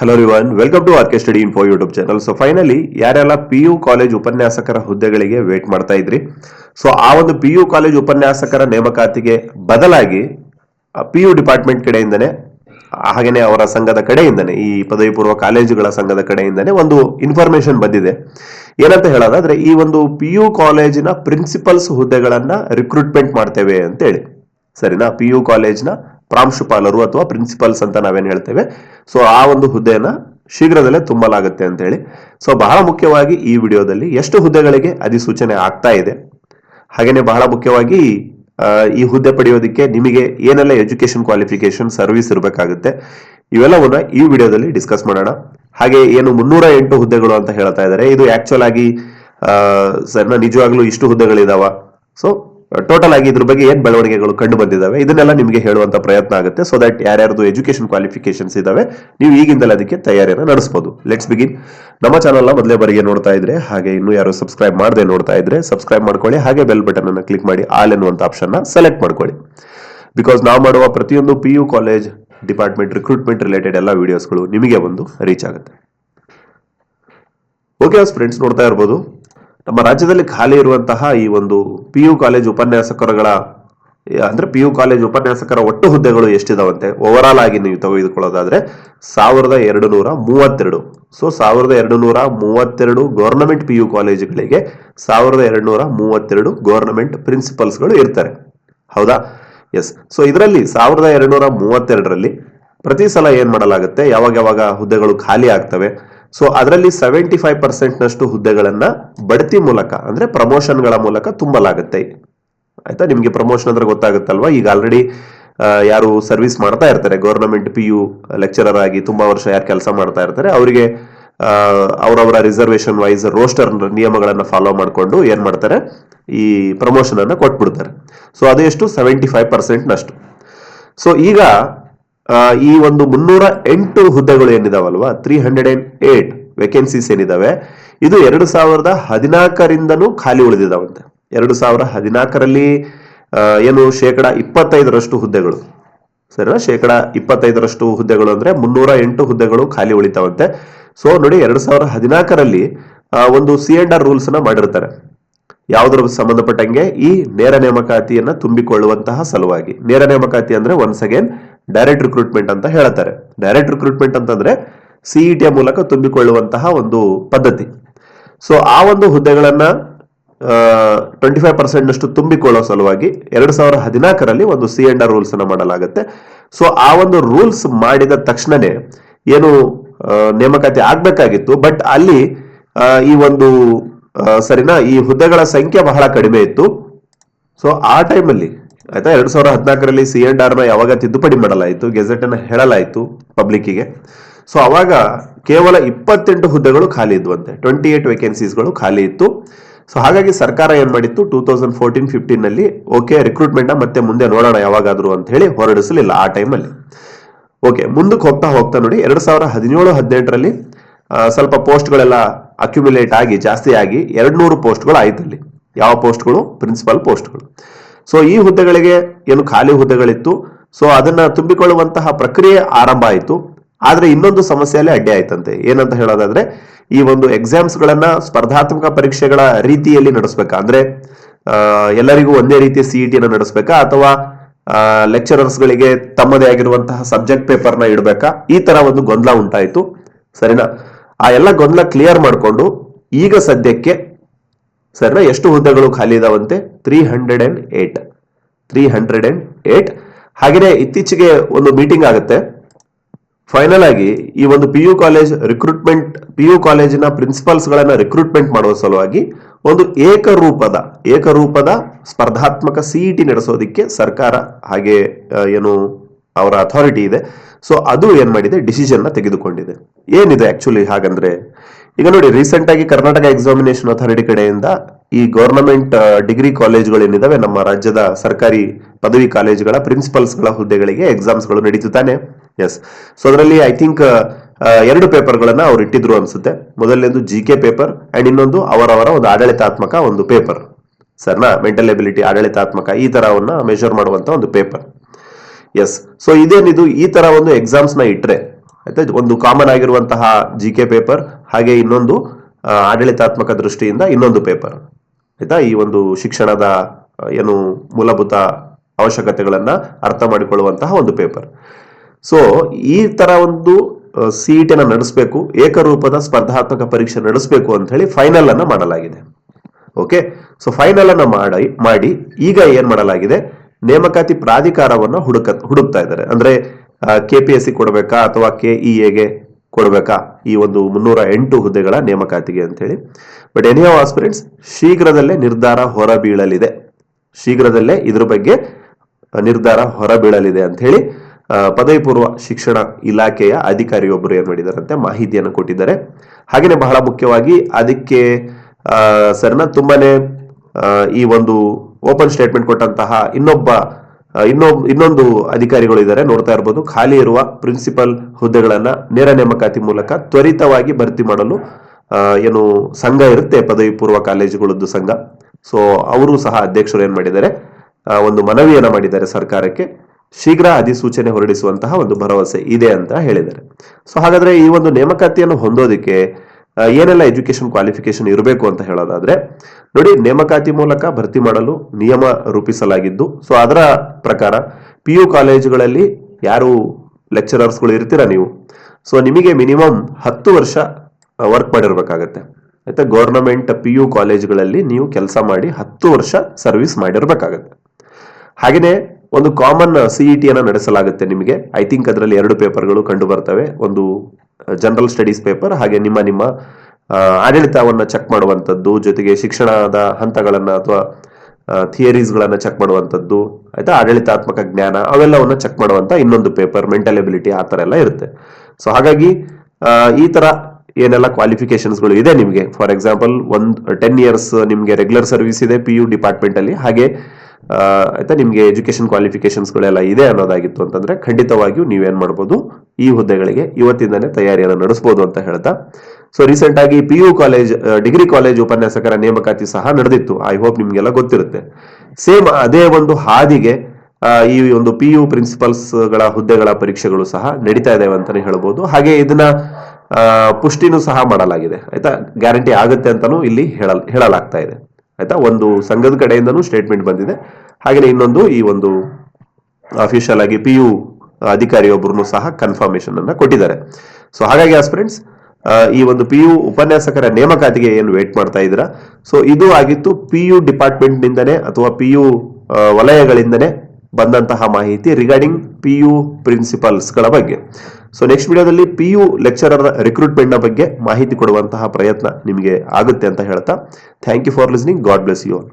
Hello everyone welcome to R K info YouTube channel so finally ಯಾರೆಲ್ಲ P U college ಉಪನ್ಯಾಸಕರ ಹುದ್ದೆಗಳಿಗೆ wait ಮಾಡ್ತಾ ಇದ್ರಿ? ಸೊ ಆ ಒಂದು ಪಿ ಯು ಕಾಲೇಜ್ ಉಪನ್ಯಾಸಕರ ನೇಮಕಾತಿಗೆ ಬದಲಾಗಿ ಪಿ ಯು ಡಿಪಾರ್ಟ್ಮೆಂಟ್ ಕಡೆಯಿಂದನೇ ಹಾಗೆಯೇ ಅವರ ಸಂಘದ ಕಡೆಯಿಂದನೇ, ಈ ಪದವಿ ಪೂರ್ವ ಕಾಲೇಜುಗಳ ಸಂಘದ ಕಡೆಯಿಂದನೇ ಒಂದು ಇನ್ಫಾರ್ಮೇಶನ್ ಬಂದಿದೆ. ಏನಂತ ಹೇಳೋದಾದ್ರೆ, ಈ ಒಂದು ಪಿ ಯು ಕಾಲೇಜಿನ ಪ್ರಿನ್ಸಿಪಲ್ಸ್ ಹುದ್ದೆಗಳನ್ನ ರಿಕ್ರೂಟ್ಮೆಂಟ್ ಮಾಡ್ತೇವೆ ಅಂತ ಹೇಳಿ ಸರಿನಾ ಪಿ ಯು ಕಾಲೇಜ್ನ ಪ್ರಾಂಶುಪಾಲರು ಅಥವಾ ಪ್ರಿನ್ಸಿಪಲ್ಸ್ ಅಂತ ನಾವೇನು ಹೇಳ್ತೇವೆ. ಸೊ ಆ ಒಂದು ಹುದ್ದೆಯನ್ನ ಶೀಘ್ರದಲ್ಲೇ ತುಂಬಲಾಗುತ್ತೆ ಅಂತ ಹೇಳಿ ಸೊ ಬಹಳ ಮುಖ್ಯವಾಗಿ ಈ ವಿಡಿಯೋದಲ್ಲಿ ಎಷ್ಟು ಹುದ್ದೆಗಳಿಗೆ ಅಧಿಸೂಚನೆ ಆಗ್ತಾ ಇದೆ. ಹಾಗೆಯೇ ಬಹಳ ಮುಖ್ಯವಾಗಿ ಈ ಹುದ್ದೆ ಪಡೆಯೋದಕ್ಕೆ ನಿಮಗೆ ಏನೆಲ್ಲ ಎಜುಕೇಶನ್ ಕ್ವಾಲಿಫಿಕೇಶನ್ ಸರ್ವಿಸ್ ಇರಬೇಕಾಗುತ್ತೆ, ಇವೆಲ್ಲವನ್ನ ಈ ವಿಡಿಯೋದಲ್ಲಿ ಡಿಸ್ಕಸ್ ಮಾಡೋಣ. ಹಾಗೆ ಏನು ಮುನ್ನೂರ ಎಂಟು ಹುದ್ದೆಗಳು ಅಂತ ಹೇಳ್ತಾ ಇದ್ದಾರೆ. ಇದು ಆಕ್ಚುಲ್ ಆಗಿ ಸರ್ ನಿಜವಾಗ್ಲೂ ಇಷ್ಟು ಹುದ್ದೆಗಳಿದಾವ. ಸೊ ಟೋಟಲ್ ಆಗಿ ಇದ್ರ ಬಗ್ಗೆ ಏನ್ ಬೆಳವಣಿಗೆಗಳು ಕಂಡು ಬಂದಿದ್ದಾವೆ, ಇದನ್ನೆಲ್ಲ ನಿಮಗೆ ಹೇಳುವಂತ ಪ್ರಯತ್ನ ಆಗುತ್ತೆ. ಸೊ ದಟ್ ಯಾರ್ಯಾರದು ಎಜುಕೇಶನ್ ಕ್ವಾಲಿಫಿಕೇಶನ್ಸ್ ಇದಾವೆ, ನೀವು ಈಗಿಂದಲೇ ಅದಕ್ಕೆ ತಯಾರಿಯನ್ನು ನಡೆಸಬಹುದು ಲೆಟ್ಸ್ ಬಿಗಿನ್ ನಮ್ಮ ಚಾನಲ್ ಮೊದಲೇ ಬರಿಗೆ ನೋಡ್ತಾ ಇದ್ರೆ, ಹಾಗೆ ಇನ್ನು ಯಾರು ಸಬ್ಸ್ಕ್ರೈಬ್ ಮಾಡದೆ ನೋಡ್ತಾ ಇದ್ರೆ ಸಬ್ಸ್ಕ್ರೈಬ್ ಮಾಡ್ಕೊಳ್ಳಿ, ಹಾಗೆ ಬೆಲ್ ಬಟನ್ ಅನ್ನು ಕ್ಲಿಕ್ ಮಾಡಿ ಆಲ್ ಎನ್ನುವಂತ ಆಪ್ಷನ್ ಸೆಲೆಕ್ಟ್ ಮಾಡ್ಕೊಳ್ಳಿ. ಬಿಕಾಸ್ ನಾವು ಮಾಡುವ ಪ್ರತಿಯೊಂದು P U college department recruitment related ಎಲ್ಲ ವಿಡಿಯೋಸ್ಗಳು ನಿಮಗೆ ಒಂದು ರೀಚ್ ಆಗುತ್ತೆ. ಓಕೆ ಫ್ರೆಂಡ್ಸ್ ನೋಡ್ತಾ ಇರ್ಬೋದು. ನಮ್ಮ ರಾಜ್ಯದಲ್ಲಿ ಖಾಲಿ ಇರುವಂತಹ ಈ ಒಂದು ಪಿ ಯು ಕಾಲೇಜ್ ಉಪನ್ಯಾಸಕರುಗಳ, ಅಂದ್ರೆ ಪಿ ಯು ಕಾಲೇಜ್ ಉಪನ್ಯಾಸಕರ ಒಟ್ಟು ಹುದ್ದೆಗಳು ಎಷ್ಟಿದಾವಂತೆ? ಓವರ್ ಆಲ್ ಆಗಿ ನೀವು ತೆಗೆದುಕೊಳ್ಳೋದಾದ್ರೆ ಸಾವಿರದ ಎರಡು ನೂರ ಮೂವತ್ತೆರಡು. ಸೊ ಸಾವಿರದ ಎರಡು ನೂರ ಮೂವತ್ತೆರಡು ಗವರ್ನಮೆಂಟ್ ಪಿ ಯು ಕಾಲೇಜುಗಳಿಗೆ ಸಾವಿರದ ಎರಡು ನೂರ ಮೂವತ್ತೆರಡು ಗವರ್ನಮೆಂಟ್ ಪ್ರಿನ್ಸಿಪಲ್ಸ್ಗಳು ಇರ್ತಾರೆ. ಹೌದಾ? ಎಸ್ ಸೊ ಇದರಲ್ಲಿ ಸಾವಿರದ ಎರಡು ನೂರ ಮೂವತ್ತೆರಡರಲ್ಲಿ ಪ್ರತಿ ಸಲ ಏನ್ ಮಾಡಲಾಗುತ್ತೆ? ಯಾವಾಗ ಯಾವಾಗ ಹುದ್ದೆಗಳು ಖಾಲಿ ಆಗ್ತವೆ? ಸೊ ಅದರಲ್ಲಿ ಸೆವೆಂಟಿ ಫೈವ್ ಪರ್ಸೆಂಟ್ ನಷ್ಟು ಹುದ್ದೆಗಳನ್ನ ಬಡ್ತಿ ಮೂಲಕ, ಅಂದ್ರೆ ಪ್ರಮೋಷನ್ಗಳ ಮೂಲಕ ತುಂಬಲಾಗುತ್ತೆ. ಆಯಿತಾ? ನಿಮಗೆ ಪ್ರಮೋಷನ್ ಅಂದ್ರೆ ಗೊತ್ತಾಗುತ್ತಲ್ವಾ? ಈಗ ಆಲ್ರೆಡಿ ಯಾರು ಸರ್ವಿಸ್ ಮಾಡ್ತಾ ಇರ್ತಾರೆ. ಗೌರ್ನಮೆಂಟ್ ಪಿ ಯು ಲೆಕ್ಚರರ್ ಆಗಿ ತುಂಬಾ ವರ್ಷ ಯಾರು ಕೆಲಸ ಮಾಡ್ತಾ ಇರ್ತಾರೆ. ಅವರಿಗೆ ಅವರವರ ರಿಸರ್ವೇಶನ್ ವೈಸ್ ರೋಸ್ಟರ್ ನಿಯಮಗಳನ್ನು ಫಾಲೋ ಮಾಡಿಕೊಂಡು ಏನು ಮಾಡ್ತಾರೆ? ಈ ಪ್ರಮೋಷನ್ ಅನ್ನ ಕೊಟ್ಬಿಡ್ತಾರೆ. ಸೊ ಅದೆಷ್ಟು ಸೆವೆಂಟಿ ಫೈವ್ ಪರ್ಸೆಂಟ್ ನಷ್ಟು. ಸೊ ಈಗ ಈ ಒಂದು ಮುನ್ನೂರ ಎಂಟು ಹುದ್ದೆಗಳು ಏನಿದಾವಲ್ವಾ? Three hundred and eight vacancies ಏನಿದಾವೆ. ಇದು ಎರಡು ಸಾವಿರದ ಹದಿನಾಲ್ಕರಿಂದನೂ ಖಾಲಿ ಉಳಿದಿದಾವಂತೆ. ಎರಡು ಸಾವಿರ ಹದಿನಾಲ್ಕರಲ್ಲಿ ಏನು ಶೇಕಡ ಇಪ್ಪತ್ತೈದರಷ್ಟು ಹುದ್ದೆಗಳು. ಸರಿನಾ? ಶೇಕಡ ಇಪ್ಪತ್ತೈದರಷ್ಟು ಹುದ್ದೆಗಳು ಅಂದ್ರೆ ಮುನ್ನೂರ ಎಂಟು ಹುದ್ದೆಗಳು ಖಾಲಿ ಉಳಿತಾವಂತೆ. ಸೊ ನೋಡಿ, ಎರಡು ಸಾವಿರ ಹದಿನಾಲ್ಕರಲ್ಲಿ ಒಂದು ಸಿ ಅಂಡ್ ಆರ್ ರೂಲ್ಸ್ನ ಮಾಡಿರ್ತಾರೆ. ಯಾವುದರ ಸಂಬಂಧಪಟ್ಟಂಗೆ ಈ ನೇರ ನೇಮಕಾತಿಯನ್ನ ತುಂಬಿಕೊಳ್ಳುವಂತಹ ಸಲುವಾಗಿ. ನೇರ ನೇಮಕಾತಿ ಅಂದ್ರೆ ಒನ್ಸ್ ಅಗೇನ್ ಡೈರೆಕ್ಟ್ ರಿಕ್ರೂಟ್ಮೆಂಟ್ ಅಂತ ಹೇಳ್ತಾರೆ. ಡೈರೆಕ್ಟ್ ರಿಕ್ರೂಟ್ಮೆಂಟ್ ಅಂತಂದ್ರೆ ಸಿಇಟಿಯ ಮೂಲಕ ತುಂಬಿಕೊಳ್ಳುವಂತಹ ಒಂದು ಪದ್ಧತಿ. ಸೊ ಆ ಒಂದು ಹುದ್ದೆಗಳನ್ನ ಟ್ವೆಂಟಿ ಫೈವ್ ಪರ್ಸೆಂಟ್ ನಷ್ಟು ತುಂಬಿಕೊಳ್ಳೋ ಸಲುವಾಗಿ ಎರಡು ಸಾವಿರ ಹದಿನಾಲ್ಕರಲ್ಲಿ ಒಂದು ಸಿ ಎಂಡ್ ಆರ್ ರೂಲ್ಸ್ ಅನ್ನು ಮಾಡಲಾಗುತ್ತೆ. ಸೊ ಆ ಒಂದು ರೂಲ್ಸ್ ಮಾಡಿದ ತಕ್ಷಣನೇ ಏನು ನೇಮಕಾತಿ ಆಗ್ಬೇಕಾಗಿತ್ತು. ಬಟ್ ಅಲ್ಲಿ ಈ ಒಂದು ಸರಿನಾ? ಈ ಹುದ್ದೆಗಳ ಸಂಖ್ಯೆ ಬಹಳ ಕಡಿಮೆ ಇತ್ತು. ಸೊ ಆ ಟೈಮಲ್ಲಿ ಆಯ್ತಾ? ಎರಡ್ ಸಾವಿರದ ಹದಿನಾಲ್ಕರಲ್ಲಿ ಸಿ ಎನ್ ಆರ್ನ ಯಾವಾಗ ತಿದ್ದುಪಡಿ ಮಾಡಲಾಯಿತು ಗೆಜೆಟ್ ಅನ್ನ ಹೇಳಲಾಯಿತು ಪಬ್ಲಿಕ್ಕಿಗೆ. ಸೊ ಅವಾಗ ಕೇವಲ ಇಪ್ಪತ್ತೆಂಟು ಹುದ್ದೆಗಳು ಖಾಲಿ ಇದ್ವಂತೆ ಟ್ವೆಂಟಿ ಏಟ್ ವೇಕೆನ್ಸೀಸ್ಗಳು ಖಾಲಿ ಇತ್ತು. ಸೊ ಹಾಗಾಗಿ ಸರ್ಕಾರ ಏನು ಮಾಡಿತ್ತು? ಟೂ ತೌಸಂಡ್ ಫೋರ್ಟೀನ್ ಫಿಫ್ಟೀನ್ನಲ್ಲಿ ಓಕೆ ರಿಕ್ರೂಟ್ಮೆಂಟ್ ಮತ್ತೆ ಮುಂದೆ ನೋಡೋಣ ಯಾವಾಗಾದರೂ ಅಂತ ಹೇಳಿ ಹೊರಡಿಸಲಿಲ್ಲ ಆ ಟೈಮಲ್ಲಿ ಓಕೆ ಮುಂದಕ್ಕೆ ಹೋಗ್ತಾ ಹೋಗ್ತಾ ನೋಡಿ, ಎರಡು ಸಾವಿರ ಹದಿನೇಳು, ಹದಿನೆಂಟರಲ್ಲಿ ಸ್ವಲ್ಪ ಪೋಸ್ಟ್ಗಳೆಲ್ಲ ಅಕ್ಯುಮುಲೇಟ್ ಆಗಿ, ಜಾಸ್ತಿ ಆಗಿ ಎರಡು ನೂರು ಪೋಸ್ಟ್ಗಳು ಆಯ್ತು ಇಲ್ಲಿ ಯಾವ ಪೋಸ್ಟ್ಗಳು? ಪ್ರಿನ್ಸಿಪಲ್ ಪೋಸ್ಟ್ಗಳು. ಸೊ ಈ ಹುದ್ದೆಗಳಿಗೆ ಏನು ಖಾಲಿ ಹುದ್ದೆಗಳಿತ್ತು. ಸೊ ಅದನ್ನ ತುಂಬಿಕೊಳ್ಳುವಂತಹ ಪ್ರಕ್ರಿಯೆ ಆರಂಭ ಆಯಿತು. ಆದರೆ ಇನ್ನೊಂದು ಸಮಸ್ಯೆಯಲ್ಲಿ ಅಡ್ಡಿ ಆಯ್ತಂತೆ. ಏನಂತ ಹೇಳೋದಾದ್ರೆ, ಈ ಒಂದು ಎಕ್ಸಾಮ್ಸ್ ಗಳನ್ನ ಸ್ಪರ್ಧಾತ್ಮಕ ಪರೀಕ್ಷೆಗಳ ರೀತಿಯಲ್ಲಿ ನಡೆಸಬೇಕಾ? ಅಂದ್ರೆ ಎಲ್ಲರಿಗೂ ಒಂದೇ ರೀತಿಯ ಟಿಯನ್ನು ನಡೆಸ್ಬೇಕಾ? ಅಥವಾ ಲೆಕ್ಚರರ್ಸ್ ಗಳಿಗೆ ತಮ್ಮದೇ ಆಗಿರುವಂತಹ ಸಬ್ಜೆಕ್ಟ್ ಪೇಪರ್ನ ಇಡಬೇಕಾ? ಈ ತರ ಒಂದು ಗೊಂದಲ ಉಂಟಾಯಿತು. ಸರಿನಾ? ಆ ಎಲ್ಲ ಗೊಂದಲ ಕ್ಲಿಯರ್ ಮಾಡಿಕೊಂಡು ಈಗ ಸದ್ಯಕ್ಕೆ ಸರಿನಾ ಎಷ್ಟು ಹುದ್ದೆಗಳು ಖಾಲಿ ಇದಾವಂತೆ? Three hundred and eight three hundred and eight ಹಾಗೆಯೇ ಇತ್ತೀಚೆಗೆ ಒಂದು ಮೀಟಿಂಗ್ ಆಗುತ್ತೆ. ಫೈನಲ್ ಆಗಿ ಈ ಒಂದು P U college recruitment P U ಕಾಲೇಜಿನ ಪ್ರಿನ್ಸಿಪಲ್ಸ್ ಗಳನ್ನ ರಿಕ್ರೂಟ್ಮೆಂಟ್ ಮಾಡುವ ಸಲುವಾಗಿ ಒಂದು ಏಕರೂಪದ ಏಕರೂಪದ ಸ್ಪರ್ಧಾತ್ಮಕ ಸಿಇಟಿ ನಡೆಸೋದಿಕ್ಕೆ ಸರ್ಕಾರ ಹಾಗೆ ಏನು ಅವರ ಅಥಾರಿಟಿ ಇದೆ. ಸೊ ಅದು ಏನ್ ಮಾಡಿದೆ? ಡಿಸಿಷನ್ನ ತೆಗೆದುಕೊಂಡಿದೆ. ಏನಿದೆ ಆಕ್ಚುಲಿ ಹಾಗಂದ್ರೆ, ಈಗ ನೋಡಿ ರೀಸೆಂಟ್ ಆಗಿ ಕರ್ನಾಟಕ ಎಕ್ಸಾಮಿನೇಷನ್ ಅಥಾರಿಟಿ ಕಡೆಯಿಂದ ಈ ಗವರ್ನಮೆಂಟ್ ಡಿಗ್ರಿ ಕಾಲೇಜ್ಗಳು ಏನಿದಾವೆ, ನಮ್ಮ ರಾಜ್ಯದ ಸರ್ಕಾರಿ ಪದವಿ ಕಾಲೇಜುಗಳ ಪ್ರಿನ್ಸಿಪಲ್ಸ್ಗಳ ಹುದ್ದೆಗಳಿಗೆ ಎಕ್ಸಾಮ್ಸ್ಗಳು ನಡೀತು ತಾನೆ ಎಸ್ ಸೊ ಅದರಲ್ಲಿ ಐ ಥಿಂಕ್ ಎರಡು ಪೇಪರ್ಗಳನ್ನ ಅವ್ರು ಇಟ್ಟಿದ್ರು ಅನ್ಸುತ್ತೆ. ಮೊದಲನೇದು ಜಿ ಕೆ ಪೇಪರ್ ಅಂಡ್ ಇನ್ನೊಂದು ಅವರವರ ಒಂದು ಆಡಳಿತಾತ್ಮಕ ಒಂದು ಪೇಪರ್ ಸರ್ನಾ ಮೆಂಟಲ್ ಎಬಿಲಿಟಿ ಆಡಳಿತಾತ್ಮಕ ಈ ತರವನ್ನ ಮೆಷರ್ ಮಾಡುವಂತ ಒಂದು ಪೇಪರ್ ಎಸ್ ಸೊ ಇದೇನಿದು ಈ ತರ ಒಂದು ಎಕ್ಸಾಮ್ಸ್ನ ಇಟ್ರೆ, ಆಯ್ತಾ? ಒಂದು ಕಾಮನ್ ಆಗಿರುವಂತಹ ಜಿ ಕೆ ಪೇಪರ್ ಹಾಗೆ ಇನ್ನೊಂದು ಆಡಳಿತಾತ್ಮಕ ದೃಷ್ಟಿಯಿಂದ ಇನ್ನೊಂದು ಪೇಪರ್ ಆಯ್ತಾ? ಈ ಒಂದು ಶಿಕ್ಷಣದ, ಏನು ಮೂಲಭೂತ ಅವಶ್ಯಕತೆಗಳನ್ನ ಅರ್ಥ ಮಾಡಿಕೊಳ್ಳುವಂತಹ ಒಂದು ಪೇಪರ್ ಸೊ ಈ ತರ ಒಂದು ಸಿಇಟಿ ನ ನಡೆಸಬೇಕು, ಏಕರೂಪದ ಸ್ಪರ್ಧಾತ್ಮಕ ಪರೀಕ್ಷೆ ನಡೆಸಬೇಕು ಅಂತ ಹೇಳಿ ಫೈನಲ್ ಅನ್ನ ಮಾಡಲಾಗಿದೆ. ಓಕೆ ಸೊ ಫೈನಲ್ ಅನ್ನ ಮಾಡಿ ಮಾಡಿ, ಈಗ ಏನ್ ಮಾಡಲಾಗಿದೆ? ನೇಮಕಾತಿ ಪ್ರಾಧಿಕಾರವನ್ನು ಹುಡುಕ, ಹುಡುಕ್ತಾ ಇದ್ದಾರೆ. ಅಂದ್ರೆ ಕೆ ಪಿ ಎಸ್ ಸಿ ಕೊಡಬೇಕಾ ಅಥವಾ ಕೆ ಇ ಎಗೆ ಕೊಡಬೇಕಾ? ಈ ಒಂದು ಮುನ್ನೂರ ಎಂಟು ಹುದ್ದೆಗಳ ನೇಮಕಾತಿಗೆ ಅಂತ ಹೇಳಿ ಬಟ್ ಎನಿ ಆಸ್ಪಿರೆಂಟ್ಸ್ ಶೀಘ್ರದಲ್ಲೇ ನಿರ್ಧಾರ ಹೊರಬೀಳಲಿದೆ. ಶೀಘ್ರದಲ್ಲೇ ಇದ್ರ ಬಗ್ಗೆ ನಿರ್ಧಾರ ಹೊರಬೀಳಲಿದೆ ಅಂತ ಹೇಳಿ ಪದವಿ ಪೂರ್ವ ಶಿಕ್ಷಣ ಇಲಾಖೆಯ ಅಧಿಕಾರಿಯೊಬ್ಬರು ಏನ್ ಮಾಡಿದಾರಂತೆ, ಮಾಹಿತಿಯನ್ನು ಕೊಟ್ಟಿದ್ದಾರೆ. ಹಾಗೇನೆ ಬಹಳ ಮುಖ್ಯವಾಗಿ ಅದಕ್ಕೆ ಸರ್ನ ತುಂಬಾನೇ ಈ ಒಂದು ಓಪನ್ ಸ್ಟೇಟ್ಮೆಂಟ್ ಕೊಟ್ಟಂತಹ ಇನ್ನೊಬ್ಬ ಇನ್ನೊಬ್, ಇನ್ನೊಂದು ಅಧಿಕಾರಿಗಳು ಇದ್ದಾರೆ, ನೋಡ್ತಾ ಇರ್ಬೋದು. ಖಾಲಿ ಇರುವ ಪ್ರಿನ್ಸಿಪಲ್ ಹುದ್ದೆಗಳನ್ನ ನೇರ ನೇಮಕಾತಿ ಮೂಲಕ ತ್ವರಿತವಾಗಿ ಭರ್ತಿ ಮಾಡಲು ಏನು ಸಂಘ ಇರುತ್ತೆ ಪದವಿ ಪೂರ್ವ ಕಾಲೇಜುಗಳದ್ದು ಸಂಘ. ಸೊ ಅವರು ಸಹ ಅಧ್ಯಕ್ಷರು ಏನ್ ಮಾಡಿದ್ದಾರೆ ಒಂದು ಮನವಿಯನ್ನ ಮಾಡಿದ್ದಾರೆ ಸರ್ಕಾರಕ್ಕೆ. ಶೀಘ್ರ ಅಧಿಸೂಚನೆ ಹೊರಡಿಸುವಂತಹ ಒಂದು ಭರವಸೆ ಇದೆ ಅಂತ ಹೇಳಿದ್ದಾರೆ. ಸೊ ಹಾಗಾದ್ರೆ ಈ ಒಂದು ನೇಮಕಾತಿಯನ್ನು ಹೊಂದೋದಕ್ಕೆ ಏನೆಲ್ಲ ಎಜುಕೇಶನ್ ಕ್ವಾಲಿಫಿಕೇಶನ್ ಇರಬೇಕು ಅಂತ ಹೇಳೋದಾದ್ರೆ, ನೋಡಿ, ನೇಮಕಾತಿ ಮೂಲಕ ಭರ್ತಿ ಮಾಡಲು ನಿಯಮ ರೂಪಿಸಲಾಗಿದ್ದು, ಸೊ ಅದರ ಪ್ರಕಾರ ಪಿ ಯು ಕಾಲೇಜುಗಳಲ್ಲಿ ಯಾರು ಲೆಕ್ಚರರ್ಸ್ಗಳು ಇರ್ತೀರಾ ನೀವು? ಸೊ ನಿಮಗೆ ಮಿನಿಮಮ್ ಹತ್ತು ವರ್ಷ ವರ್ಕ್ ಮಾಡಿರ್ಬೇಕಾಗತ್ತೆ. ಆಯ್ತಾ? ಗೌರ್ನಮೆಂಟ್ ಪಿ ಯು ಕಾಲೇಜುಗಳಲ್ಲಿ ನೀವು ಕೆಲಸ ಮಾಡಿ ಹತ್ತು ವರ್ಷ ಸರ್ವಿಸ್ ಮಾಡಿರ್ಬೇಕಾಗತ್ತೆ. ಹಾಗೆಯೇ ಒಂದು ಕಾಮನ್ ಸಿಇಟಿ ಅನ್ನು ನಡೆಸಲಾಗುತ್ತೆ ನಿಮಗೆ. ಐ ಥಿಂಕ್ ಅದರಲ್ಲಿ ಎರಡು ಪೇಪರ್ಗಳು ಕಂಡು ಬರ್ತವೆ. ಒಂದು ಜನರಲ್ ಸ್ಟಡೀಸ್ ಪೇಪರ್ ಹಾಗೆ ನಿಮ್ಮ ನಿಮ್ಮ ಆಡಳಿತವನ್ನು ಚೆಕ್ ಮಾಡುವಂಥದ್ದು, ಜೊತೆಗೆ ಶಿಕ್ಷಣದ ಹಂತಗಳನ್ನು ಅಥವಾ ಥಿಯರೀಸ್ಗಳನ್ನು ಚೆಕ್ ಮಾಡುವಂಥದ್ದು, ಆಯಿತಾ? ಆಡಳಿತಾತ್ಮಕ ಜ್ಞಾನ, ಅವೆಲ್ಲವನ್ನು ಚೆಕ್ ಮಾಡುವಂಥ ಇನ್ನೊಂದು ಪೇಪರ್ ಮೆಂಟಲ್ ಎಬಿಲಿಟಿ ಆ ಥರ ಎಲ್ಲ ಇರುತ್ತೆ. ಸೊ ಹಾಗಾಗಿ ಈ ತರ ಏನೆಲ್ಲ ಕ್ವಾಲಿಫಿಕೇಶನ್ಸ್ಗಳು ಇದೆ ನಿಮಗೆ? ಫಾರ್ ಎಕ್ಸಾಂಪಲ್ ಒಂದು ಟೆನ್ ಇಯರ್ಸ್ ನಿಮಗೆ ರೆಗ್ಯುಲರ್ ಸರ್ವಿಸ್ ಇದೆ ಪಿ ಯು ಡಿಪಾರ್ಟ್ಮೆಂಟ್ ಅಲ್ಲಿ. ಹಾಗೆ ಆಯ್ತಾ, ನಿಮಗೆ ಎಜುಕೇಶನ್ ಕ್ವಾಲಿಫಿಕೇಶನ್ಸ್ಗಳೆಲ್ಲ ಇದೆ ಅನ್ನೋದಾಗಿತ್ತು ಅಂತಂದರೆ ಖಂಡಿತವಾಗಿಯೂ ನೀವೇನು ಮಾಡ್ಬೋದು? ಈ ಹುದ್ದೆಗಳಿಗೆ ಇವತ್ತಿಂದನೇ ತಯಾರಿಯನ್ನು ನಡೆಸಬಹುದು ಅಂತ ಹೇಳ್ತಾ. ಸೊ ರೀಸೆಂಟ್ ಆಗಿ P U college degree college ಉಪನ್ಯಾಸಕರ ನೇಮಕಾತಿ ಸಹ ನಡೆದಿತ್ತು. ಐ ಹೋಪ್ ನಿಮಗೆಲ್ಲ ಗೊತ್ತಿರುತ್ತೆ. ಸೇಮ್ ಅದೇ ಒಂದು ಹಾದಿಗೆ ಈ ಒಂದು ಪಿ ಯು ಪ್ರಿನ್ಸಿಪಲ್ಸ್ಗಳ ಹುದ್ದೆಗಳ ಪರೀಕ್ಷೆಗಳು ಸಹ ನಡೀತಾ ಇದಾವೆ ಅಂತಾನೆ ಹೇಳ್ಬೋದು. ಹಾಗೆ ಇದನ್ನ ಪುಷ್ಟಿನೂ ಸಹ ಮಾಡಲಾಗಿದೆ. ಆಯ್ತಾ? ಗ್ಯಾರಂಟಿ ಆಗುತ್ತೆ ಅಂತಾನೂ ಇಲ್ಲಿ ಹೇಳಲ್, ಹೇಳಲಾಗ್ತಾ ಇದೆ. ಆಯ್ತಾ? ಒಂದು ಸಂಘದ ಕಡೆಯಿಂದನೂ ಸ್ಟೇಟ್ಮೆಂಟ್ ಬಂದಿದೆ. ಹಾಗೆ ಇನ್ನೊಂದು ಈ ಒಂದು ಅಫಿಷಿಯಲ್ ಆಗಿ ಪಿ ಯು ಅಧಿಕಾರಿಯೊಬ್ಬರು ಸಹ ಕನ್ಫರ್ಮೇಶನ್ ಅನ್ನ ಕೊಟ್ಟಿದ್ದಾರೆ. ಸೊ ಹಾಗಾಗಿ ಫ್ರೆಂಡ್ಸ್ ಈ ಒಂದು ಪಿ ಯು ಉಪನ್ಯಾಸಕರ ನೇಮಕಾತಿಗೆ ಏನು ವೇಟ್ ಮಾಡ್ತಾ ಇದ್ದೀರಾ? ಸೊ ಇದು ಆಗಿತ್ತು ಪಿ ಯು ಡಿಪಾರ್ಟ್ಮೆಂಟ್ ನಿಂದನೇ ಅಥವಾ ಪಿ ಯು ವಲಯಗಳಿಂದನೇ ಬಂದಂತಹ ಮಾಹಿತಿ ರಿಗಾರ್ಡಿಂಗ್ ಪಿ ಯು ಪ್ರಿನ್ಸಿಪಲ್ಸ್ಗಳ ಬಗ್ಗೆ. ಸೊ ನೆಕ್ಸ್ಟ್ ವಿಡಿಯೋದಲ್ಲಿ ಪಿ ಯು ಲೆಕ್ಚರರ್ ರಿಕ್ರೂಟ್ಮೆಂಟ್ನ ಬಗ್ಗೆ ಮಾಹಿತಿ ಕೊಡುವಂತಹ ಪ್ರಯತ್ನ ನಿಮಗೆ ಆಗುತ್ತೆ ಅಂತ ಹೇಳ್ತಾ. Thank you for listening God bless you all